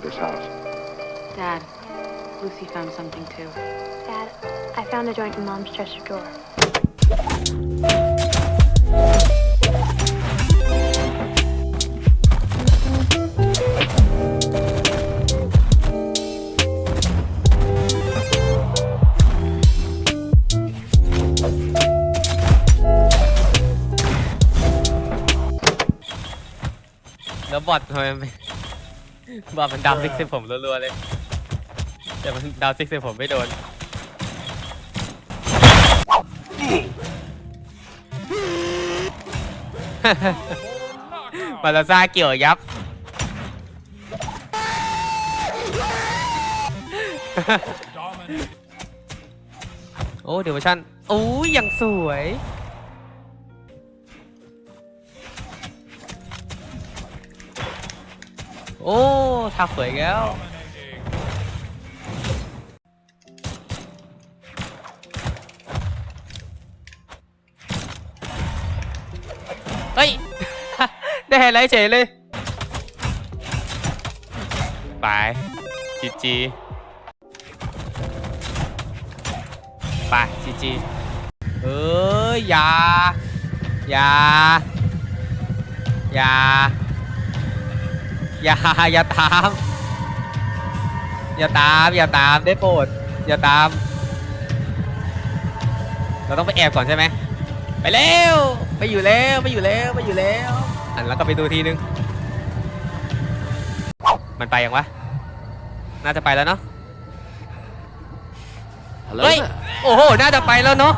to this house. Dad, Lucy found something too. Dad, I found a joint in Mom's dresser drawer. Nó bật บอทมันดาวซิกใส่ผมรัวๆเลย แต่มันดาวซิกใส่ผมไม่โดน มาลาซาเกี่ยวยับ โอ้เดี๋ยวชั่นโอ้ยยังสวย โอ้ทักสวยอีกแล้ว เฮ้ย ได้ไฮไลท์เฉยเลยไปจีจีไปจีจีเอ้ยอย่าอย่าอย่า อย่าอย่าตาม อย่าตาม อย่าตามได้โปรดอย่าตาม เราต้องไปแอบก่อนใช่ไหมไปเร็วไปอยู่แล้วไปอยู่แล้วไปอยู่แล้วอันแล้วก็ไปดูทีนึง มันไปยังวะ น่าจะไปแล้วเนาะ Hello เฮ้ย there. โอ้โห น่าจะไปแล้วเนาะ